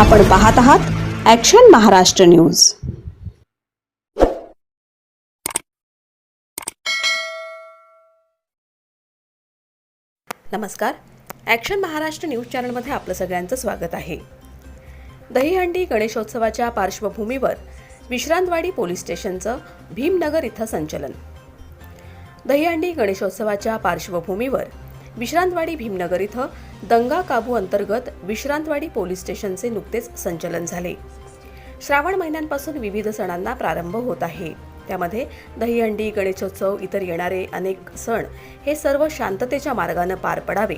आपण पाहत आहात ॲक्शन महाराष्ट्र न्यूज नमस्कार. ॲक्शन महाराष्ट्र न्यूज चॅनलमध्ये आपलं सगळ्यांचं स्वागत आहे. दहीहंडी गणेशोत्सवाच्या पार्श्वभूमीवर विश्रांतवाडी पोलीस स्टेशनचं भीमनगर इथं संचलन. दहीहंडी गणेशोत्सवाच्या पार्श्वभूमीवर विश्रांतवाडी भीमनगर इथं दंगा काबू अंतर्गत विश्रांतवाडी पोलीस स्टेशनचे नुकतेच संचलन झाले. श्रावण महिन्यांपासून विविध सणांना प्रारंभ होत आहे. त्यामध्ये दहीहंडी गणेशोत्सव इतर येणारे अनेक सण हे सर्व शांततेच्या मार्गानं पार पडावे.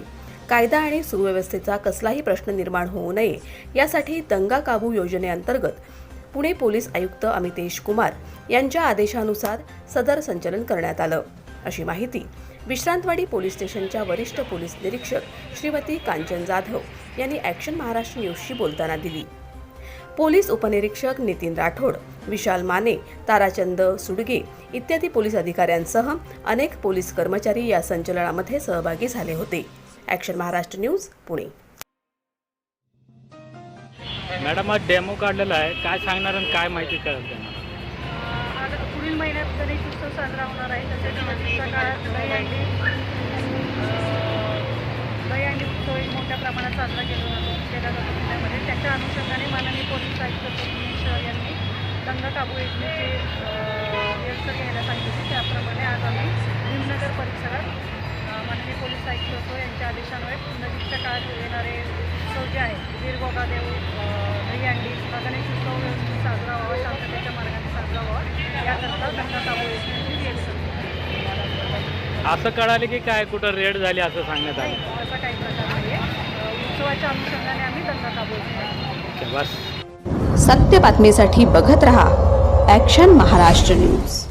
कायदा आणि सुव्यवस्थेचा कसलाही प्रश्न निर्माण होऊ नये यासाठी दंगा काबू योजनेअंतर्गत पुणे पोलीस आयुक्त अमितेश कुमार यांच्या आदेशानुसार सदर संचलन करण्यात आलं. अशी माहिती विश्रांतवाडी पोलीस स्टेशनच्या वरिष्ठ पोलीस निरीक्षक श्रीमती कांचन जाधव यांनी ॲक्शन महाराष्ट्र न्यूजशी बोलताना दिली. पोलीस उपनिरीक्षक नितीन राठोड विशाल माने ताराचंद सुडगे इत्यादी पोलीस अधिकाऱ्यांसह अनेक पोलीस कर्मचारी या संचलनामध्ये सहभागी झाले होते. Action Maharashtra news Pune. Madam आज डेमो काढलेला आहे. काय सांगणार आणि काय माहिती कळेल त्यांना? आता पुढील महिन्यात गणेश उत्सव साजरा होणार आहे. तसेच नजीकच्या काळात दहीहंडी दहीहंडी उत्सव एक मोठ्या प्रमाणात साजरा केला जातो केला जातो जिल्ह्यामध्ये त्याच्या अनुषंगाने माननीय पोलीस आयुक्त शहर यांनी दंगा काबू योजनेची अं, व्यवस्था घ्यायला सांगितली. त्याप्रमाणे आज आम्ही भीमनगर परिसरात माननीय पोलीस आयुक्त होतो. यांच्या आदेशान्वये नजीकच्या काळात येणारे उत्सव जे आहे वीर गोगादेव अं, दहीहंडी गणेश उत्सव व्यवस्थित साजरा व्हावा शांततेच्या मार्गाने साजरा व्हावा याकरता दंगा काबू योजनेची व्यवस्था असं कळालं की काय कुठं रेड झाली असं सांगण्यात आलं? असा काही प्रकार नाही आहे उत्सवाच्या अनुषंगाने आम्ही दंगा काबू योजना बस. सत्य बातमीसाठी बघत रहा ॲक्शन महाराष्ट्र न्यूज